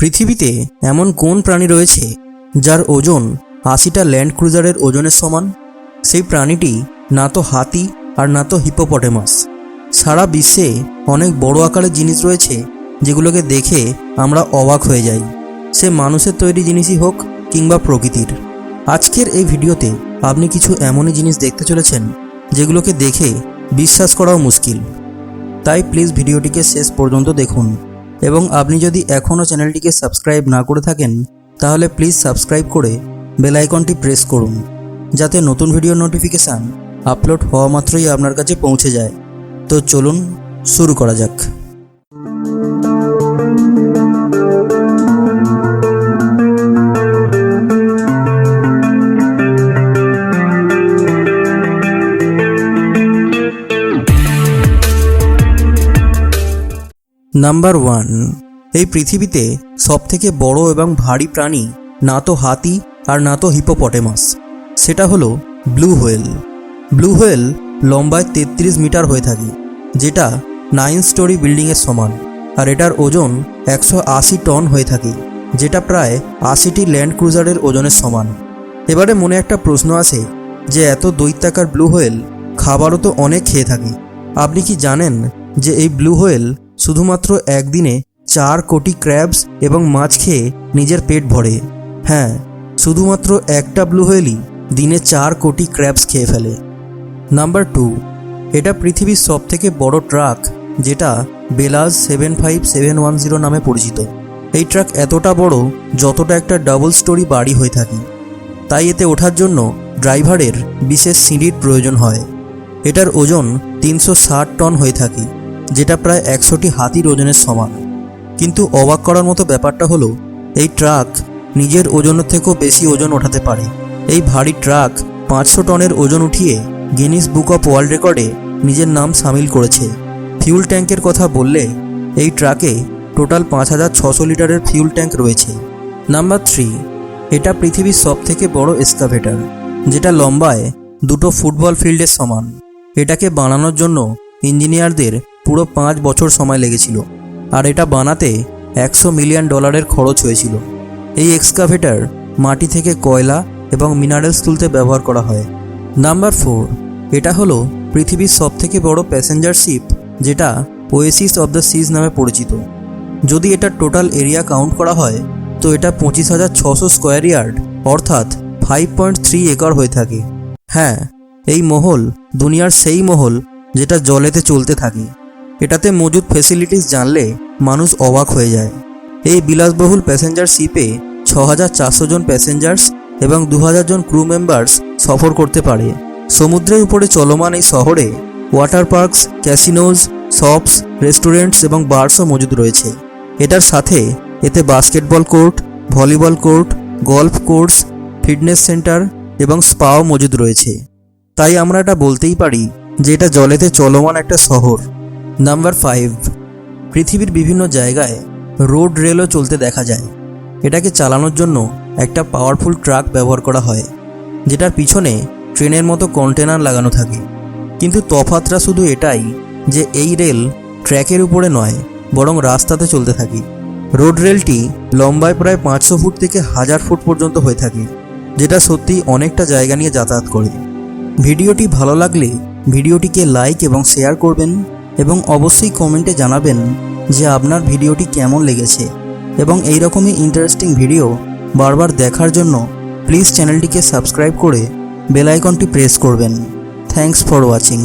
পৃথিবীতে এমন কোন প্রাণী রয়েছে যার ওজন আশিটা ল্যান্ড ক্রুজারের ওজনের সমান? সেই প্রাণীটি না তো হাতি আর না তো হিপোপটেমাস। সারা বিশ্বে অনেক বড় আকারের জিনিস রয়েছে যেগুলোকে দেখে আমরা অবাক হয়ে যাই। সে মানুষের তৈরি জিনিসই হোক কিংবা প্রকৃতির। আজকের এই ভিডিওতে আপনি কিছু এমনই জিনিস দেখতে চলেছেন যেগুলোকে দেখে বিশ্বাস করাও মুশকিল। তাই প্লিজ ভিডিওটিকে শেষ পর্যন্ত দেখুন। এবং আপনি যদি এখনও চ্যানেলটিকে সাবস্ক্রাইব না করে থাকেন, তাহলে প্লিজ সাবস্ক্রাইব করে বেল আইকনটি প্রেস করুন, যাতে নতুন ভিডিও নোটিফিকেশান আপলোড হওয়া মাত্রই আপনার কাছে পৌঁছে যায়। তো চলুন শুরু করা যাক। নাম্বার ওয়ান এই পৃথিবীতে সবথেকে বড় এবং ভারী প্রাণী না তো হাতি আর না তো হিপোপটেমাস। সেটা হলো ব্লু হোয়েল। ব্লু হোয়েল লম্বায় তেত্রিশ মিটার হয়ে থাকে, যেটা নাইন স্টোরি বিল্ডিংয়ের সমান, আর এটার ওজন একশো আশি টন হয়ে থাকে, যেটা প্রায় আশিটি ল্যান্ড ক্রুজারের ওজনের সমান। এবারে মনে একটা প্রশ্ন আছে যে এত দৈত্যাকার ব্লু হোয়েল খাবারও তো অনেক খেয়ে থাকে। আপনি কি জানেন যে এই ব্লু হোয়েল শুধুমাত্র একদিনে চার কোটি ক্র্যাবস এবং মাছ খেয়ে নিজের পেট ভরে। হ্যাঁ শুধুমাত্র একটা ব্লু হোয়েলই দিনে চার কোটি ক্র্যাবস খেয়ে ফেলে। নাম্বার টু, এটা পৃথিবীর সবথেকে বড় ট্রাক যেটা BelAZ seven five seven one zero নামে পরিচিত। এই ট্রাক এতটা বড় যতটা একটা ডাবল স্টোরি বাড়ি হয়ে থাকে। তাই এতে ওঠার জন্য ড্রাইভারের বিশেষ সিঁড়ির প্রয়োজন হয়। এটার ওজন তিনশো ষাট টন হয়ে থাকে। যেটা প্রায় একশোটি হাতির ওজনের সমান। কিন্তু অবাক করার মতো ব্যাপারটা হলো, এই ট্রাক নিজের ওজনের থেকেও বেশি ওজন ওঠাতে পারে। এই ভারী ট্রাক পাঁচশো টনের ওজন উঠিয়ে গিনিস বুক অফ ওয়ার্ল্ড রেকর্ডে নিজের নাম সামিল করেছে। ফিউল ট্যাঙ্কের কথা বললে, এই ট্রাকে টোটাল পাঁচ হাজার ছশো লিটারের ফিউল ট্যাঙ্ক রয়েছে। নাম্বার থ্রি, এটা পৃথিবীর সবথেকে বড় এক্সকাভেটার যেটা লম্বায় দুটো ফুটবল ফিল্ডের সমান। এটাকে বানানোর জন্য ইঞ্জিনিয়ারদের পুরো পাঁচ বছর সময় লেগেছিল। আর এটা বানাতে একশো মিলিয়ন ডলারের খরচ হয়েছিল। এই এক্সকাভেটার মাটি থেকে কয়লা এবং মিনারেলস তুলতে ব্যবহার করা হয়। নাম্বার ফোর, এটা হলো পৃথিবীর সবথেকে বড় প্যাসেঞ্জার শিপ, যেটা ওয়েসিস অব দ্য সিজ নামে পরিচিত। যদি এটা টোটাল এরিয়া কাউন্ট করা হয়, তো এটা পঁচিশ হাজার ছশো স্কোয়ার ইয়ার্ড, অর্থাৎ ফাইভ পয়েন্ট থ্রি একর হয়ে থাকে। হ্যাঁ এই মহল দুনিয়ার সেই মহল যেটা জলেতে চলতে থাকে। এটাতে মজুদ ফেসিলিটিস জানলে মানুষ অবাক হয়ে যায়। এই বিলাসবহুল প্যাসেঞ্জার শিপে ছ হাজার চারশো জন প্যাসেঞ্জার্স এবং দু হাজার জন ক্রু মেম্বার্স সফর করতে পারে। সমুদ্রের উপরে চলমান এই শহরে water parks casinos shops restaurants এবং বার্সও মজুদ রয়েছে। এটার সাথে এতে basketball court volleyball court golf course fitness centre এবং স্পাও মজুদ রয়েছে। তাই আমরা এটা বলতেই পারি যে এটা জলেতে চলমান একটা শহর। নাম্বার ফাইভ পৃথিবীর বিভিন্ন জায়গায় রোড রেলও চলতে দেখা যায়। এটাকে চালানোর জন্য একটা পাওয়ারফুল ট্রাক ব্যবহার করা হয়, যেটার পিছনে ট্রেনের মতো কন্টেনার লাগানো থাকে। কিন্তু তফাতটা শুধু এটাই যে এই রেল ট্র্যাকের উপরে নয়, বরং রাস্তাতে চলতে থাকে। রোড রেলটি লম্বায় প্রায় পাঁচশো ফুট থেকে হাজার ফুট পর্যন্ত হয়ে থাকে, যেটা সত্যি অনেকটা জায়গা নিয়ে যাতায়াত করে। ভিডিওটি ভালো লাগলে ভিডিওটিকে লাইক এবং শেয়ার করবেন। এবং অবশ্যই কমেন্টে জানাবেন যে আপনার ভিডিওটি কেমন লেগেছে এবং এই রকমই ইন্টারেস্টিং ভিডিও বারবার দেখার জন্য প্লিজ চ্যানেলটিকে সাবস্ক্রাইব করে বেলাইকনটি প্রেস করবেন। Thanks for watching